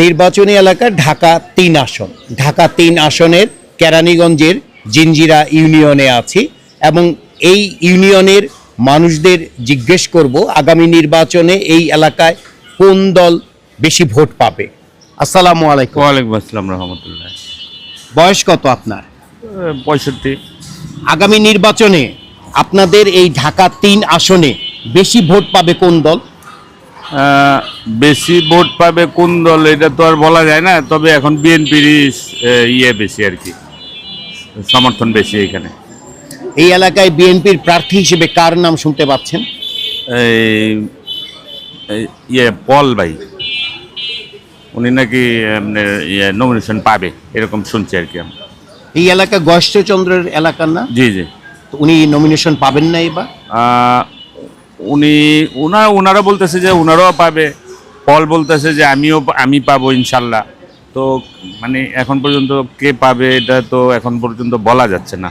নির্বাচনী এলাকা ঢাকা তিন আসন। ঢাকা তিন আসনের কেরানীগঞ্জের জিঞ্জিরা ইউনিয়নে আছি এবং এই ইউনিয়নের মানুষদের জিজ্ঞেস করব আগামী নির্বাচনে এই এলাকায় কোন দল বেশি ভোট পাবে। আসসালামু আলাইকুম। ওয়ালাইকুম আসসালাম রহমতুল্লাহ। বয়স কত আপনার? পঁয়ষট্টি। আগামী নির্বাচনে আপনাদের এই ঢাকা তিন আসনে বেশি ভোট পাবে কোন দল? বেশি ভোট পাবে কোন দল এটা তো আর বলা যায় না তবে এখন বিএনপির ইয়ে বেশি আর কি সমর্থন বেশি এখানে। এই এলাকায় বিএনপির প্রার্থী হিসেবে কার নাম শুনতে পাচ্ছেন? ইয়ে পল ভাই উনি নাকি ইয়ে নমিনেশন পাবে এরকম শুনছি আর কি আমি এই এলাকা গয়েশ্বরচন্দ্রের এলাকার না? জি জি। তো উনি নমিনেশন পাবেন না এবার? উনি ওনার ওনারা বলতেছে যে ওনারাও পাবে। পল বলতেছে যে আমিও আমি পাবো ইনশাল্লাহ। তো মানে এখন পর্যন্ত কে পাবে এটা তো এখন পর্যন্ত বলা যাচ্ছে না।